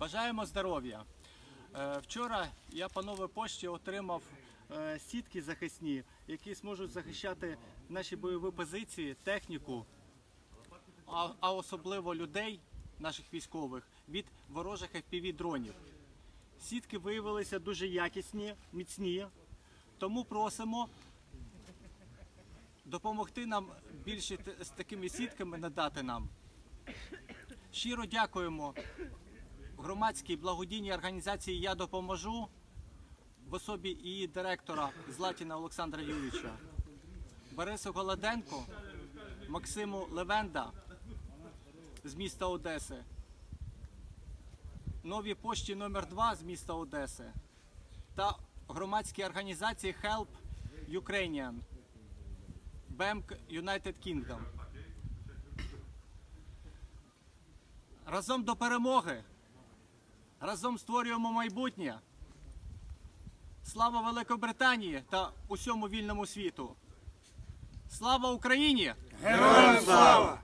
Бажаємо здоров'я. Е, Вчора я по новій пошті отримав е, сітки захисні, які зможуть захищати наші бойові позиції, техніку, а, особливо людей, наших військових, від ворожих FPV-дронів. Сітки виявилися дуже якісні, міцні, тому просимо допомогти нам більше з такими сітками надати нам. Щиро дякуємо громадській благодійній організації Я допоможу в особі її директора Златіна Олександра Юрійовича, Борису Голоденко, Максиму Левенда з міста Одеси, новій пошті номер 2 з міста Одеси та громадській організації Help Ukrainian Bank United Kingdom. Разом до перемоги. Разом створюємо майбутнє. Слава Великобританії та усьому вільному світу. Слава Україні! Героям слава!